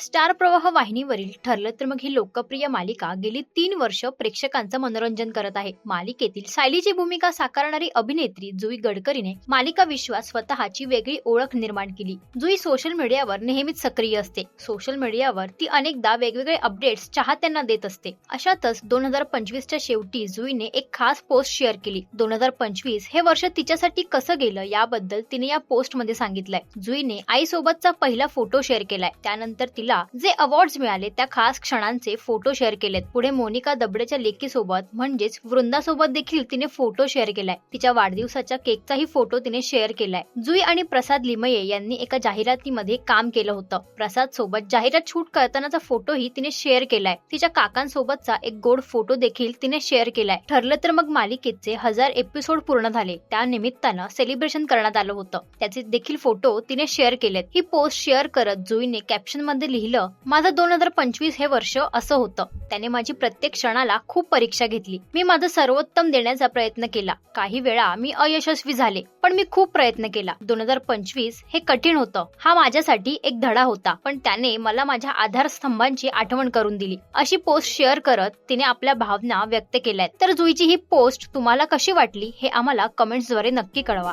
Star प्रवाह वाहिनीवरील ठरलं तर मग ही लोकप्रिय मालिका गेली तीन वर्ष प्रेक्षकांचं मनोरंजन करत आहे. मालिकेतील सायलीची भूमिका साकारणारी अभिनेत्री जुई गडकरीने मालिका विश्वास स्वतःची वेगळी ओळख निर्माण केली. जुई सोशल मीडियावर नेहमीच सक्रिय असते. सोशल मीडियावर ती अनेकदा वेगवेगळे अपडेट्स चाहत्यांना देत असते. अशातच दोन हजार पंचवीसच्या शेवटी जुईने एक खास पोस्ट शेअर केली. दोन हजार पंचवीस हे वर्ष तिच्यासाठी कसं गेलं याबद्दल तिने या पोस्टमध्ये सांगितलंय. जुईने आईसोबतचा पहिला फोटो शेअर केलाय. त्यानंतर तिला जे अवॉर्ड मिळाले त्या खास क्षणांचे फोटो शेअर केलेत. पुढे मोनिका दबडेच्या लेकीसोबत म्हणजेच वृंदासोबत देखील तिने फोटो शेअर केलाय. तिच्या वाढदिवसाच्या केकचाही फोटो तिने शेअर केलाय. जुई आणि प्रसाद लिमये यांनी एका जाहिरातीमध्ये काम केलं होतं. प्रसाद सोबत जाहिरात शूट करतानाचा फोटोही तिने शेअर केलाय. तिच्या काकांसोबतचा एक गोड फोटो देखील तिने शेअर केलाय. ठरलं तर मग मालिकेचे हजार एपिसोड पूर्ण झाले. त्या निमित्तानं सेलिब्रेशन करण्यात आलं होतं. त्याचे देखील फोटो तिने शेअर केलेत. ही पोस्ट शेअर करत जुईने कॅप्शनमध्ये लिहिलं माझं दोन हजार पंचवीस हे वर्ष असं होतं. त्याने माझी प्रत्येक क्षणाला खूप परीक्षा घेतली. मी माझं सर्वोत्तम देण्याचा प्रयत्न केला. काही वेळा मी अयशस्वी झाले पण मी खूप प्रयत्न केला. दोन हजार पंचवीस हे कठीण होतं. हा माझ्यासाठी एक धडा होता पण त्याने मला माझ्या आधारस्तंभांची आठवण करून दिली. अशी पोस्ट शेअर करत तिने आपल्या भावना व्यक्त केल्यात. तर जुईची ही पोस्ट तुम्हाला कशी वाटली हे आम्हाला कमेंट्सद्वारे नक्की कळवा.